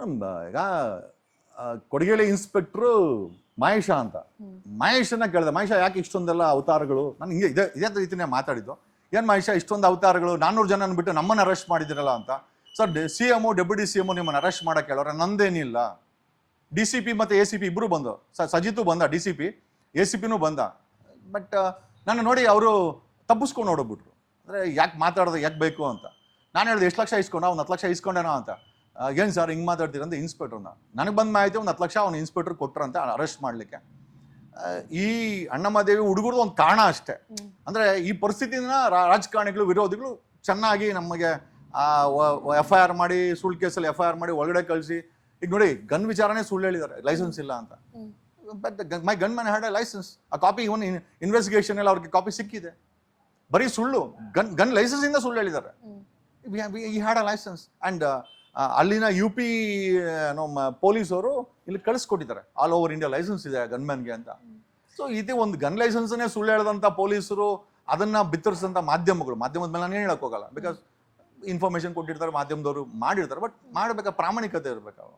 ನಮ್ಮ ಈಗ ಕೊಡಗೇಳಿ ಇನ್ಸ್ಪೆಕ್ಟ್ರು ಮಹೇಶ ಅಂತ. ಮಹೇಶನ ಕೇಳಿದೆ, ಮಹೇಶ ಯಾಕೆ ಇಷ್ಟೊಂದೆಲ್ಲ ಅವತಾರಗಳು? ನಾನು ಹಿಂಗೆ ಇದೇ ಇದೇ ರೀತಿನೇ ಮಾತಾಡಿದ್ದು. ಏನು ಮಹೇಶ, ಇಷ್ಟೊಂದು ಅವತಾರಗಳು ನಾನ್ನೂರು ಜನ ಬಿಟ್ಟು ನಮ್ಮನ್ನು ಅರೆಸ್ಟ್ ಮಾಡಿದಿರಲ್ಲ ಅಂತ. Sir C M deputy C M ನಿಮ್ಮನ್ನು ಅರೆಸ್ಟ್ ಮಾಡಕ್ಕೆ ಹೇಳೋರೆ ನಂದೇನಿಲ್ಲ ಡಿ ಸಿ ಪಿ ಮತ್ತು ಎ ಸಿ ಪಿ ಇಬ್ಬರು ಬಂದು ಸರ್ ಸಜಿತು ಬಂದ, D C P, A C ಪಿನೂ ಬಂದ. ಬಟ್ ನಾನು ನೋಡಿ ಅವರು ತಪ್ಪಿಸ್ಕೊಂಡು ನೋಡೋಗ್ಬಿಟ್ರು ಅಂದರೆ ಯಾಕೆ ಮಾತಾಡೋದು, ಯಾಕೆ ಬೇಕು ಅಂತ. ನಾನು ಹೇಳಿದೆ, ಎಷ್ಟು ಲಕ್ಷ ಇಸ್ಕೊಂಡ? ಒಂದು ಹತ್ತು ಲಕ್ಷ ಇಸ್ಕೊಂಡೇನೋ? ಅಂತ. ಏನು ಸರ್ ಹಿಂಗೆ ಮಾತಾಡ್ತೀರ ಅಂತ ಇನ್ಸ್ಪೆಕ್ಟ್ರನ್ನ ನನಗೆ ಬಂದ ಮಾಹಿತಿ ಒಂದು ಹತ್ತು ಲಕ್ಷ ಅವ್ನು ಇನ್ಸ್ಪೆಕ್ಟರ್ ಕೊಟ್ಟರಂತೆ ಅರೆಸ್ಟ್ ಮಾಡಲಿಕ್ಕೆ. ಈ ಅಣ್ಣಮ್ಮದೇವಿ ಹುಡುಗರು ಒಂದು ಕಾರಣ ಅಷ್ಟೇ. ಅಂದರೆ ಈ ಪರಿಸ್ಥಿತಿನ ರಾಜಕಾರಣಿಗಳು ವಿರೋಧಿಗಳು ಚೆನ್ನಾಗಿ ನಮಗೆ ಎಫ್ ಐ ಆರ್ ಮಾಡಿ ಸುಳ್ಳು ಕೇಸಲ್ಲಿ ಎಫ್ ಐ ಆರ್ ಮಾಡಿ ಒಳಗಡೆ ಕಳಿಸಿ. ಈಗ ನೋಡಿ ಗನ್ ವಿಚಾರನೇ ಸುಳ್ಳು ಹೇಳಿದ್ದಾರೆ ಲೈಸೆನ್ಸ್ ಇಲ್ಲ ಅಂತ. But my gunman had a license ಆ ಕಾಪಿ ಇವನ್ ಇನ್ವೆಸ್ಟಿಗೇಷನ್ ಎಲ್ಲ ಅವ್ರಿಗೆ ಕಾಪಿ ಸಿಕ್ಕಿದೆ. ಬರೀ ಸುಳ್ಳು. ಗನ್ ಗನ್ ಲೈಸೆನ್ಸ್ ಇಂದ ಸುಳ್ಳು ಹೇಳಿದ್ದಾರೆ. ಈ ಹ್ಯಾಡ್ ಅ ಲೈಸೆನ್ಸ್ ಅಂಡ್ ಅಲ್ಲಿನ ಯು ಪಿ ನಮ್ಮ ಪೊಲೀಸವರು ಇಲ್ಲಿ ಕಳಿಸ್ಕೊಟ್ಟಿದ್ದಾರೆ. ಆಲ್ ಓವರ್ ಇಂಡಿಯಾ ಲೈಸೆನ್ಸ್ ಇದೆ ಗನ್ಮ್ಯಾನ್ಗೆ ಅಂತ. ಸೊ ಇದೆ ಒಂದು ಗನ್ ಲೈಸೆನ್ಸ್ನೇ ಸುಳ್ಳು ಹೇಳಿದಂಥ ಪೊಲೀಸರು ಅದನ್ನ ಬಿತ್ತರಿಸಿದಂಥ ಮಾಧ್ಯಮಗಳು. ಮಾಧ್ಯಮದ ಮೇಲೆ ನಾನು ಹೇಳೋಕ್ಕೋಗಲ್ಲ ಬಿಕಾಸ್ ಇನ್ಫಾರ್ಮೇಷನ್ ಕೊಟ್ಟಿರ್ತಾರೆ, ಮಾಧ್ಯಮದವರು ಮಾಡಿರ್ತಾರೆ. ಬಟ್ ಮಾಡಬೇಕಾ ಪ್ರಾಮಾಣಿಕತೆ ಇರಬೇಕು?